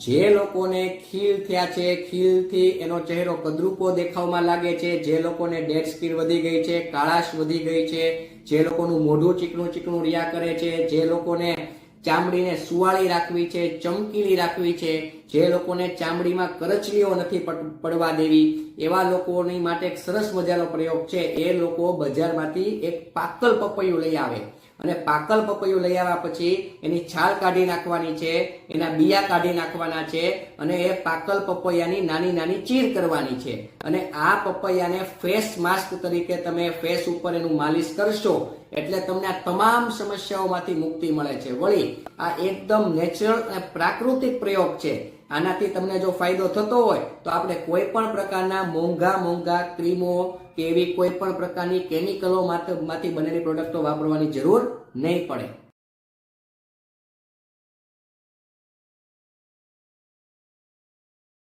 જે લોકોને ખીલ થયા છે, ખીલથી એનો ચહેરો કદરૂપો દેખાવમાં લાગે છે. જે લોકોને ડેડ સ્કીન વધી ગઈ છે, કાળાશ વધી ગઈ છે, જે લોકોનું મોઢું ચીકણું ચીકણું રિયા કરે છે, જે લોકોને ચામડીને સુવાળી રાખવી છે, ચમકીલી રાખવી છે, જે લોકોને ચામડીમાં કરચલીઓ નથી પડ- પડવા દેવી, એવા લોકોની માટે એક સરસ મજાનો પ્રયોગ છે. એ લોકો બજારમાંથી એક પાકલ પપૈયું લઈ આવે. અને પાકલ પપૈયું લઈ આવ્યા પછી એની છાલ કાઢી નાખવાની છે, એના બિયા કાઢી નાખવાના છે અને એ પાકલ પપૈયાની નાની નાની ચીર કરવાની છે. અને આ પપૈયાને ફેસ માસ્ક તરીકે તમે ફેસ ઉપર એનું માલિશ કરશો એટલે તમને આ તમામ સમસ્યાઓમાંથી મુક્તિ મળે છે. વળી આ એકદમ નેચરલ અને પ્રાકૃતિક પ્રયોગ છે. આનાથી તમને જો ફાયદો થતો હોય, તો આપણે કોઈ પણ પ્રકારના મોંઘા મોંઘા ક્રીમો કે એવી કોઈ પણ પ્રકારની કેમિકલો માંથી બનેલી પ્રોડક્ટો વાપરવાની જરૂર નહીં પડે.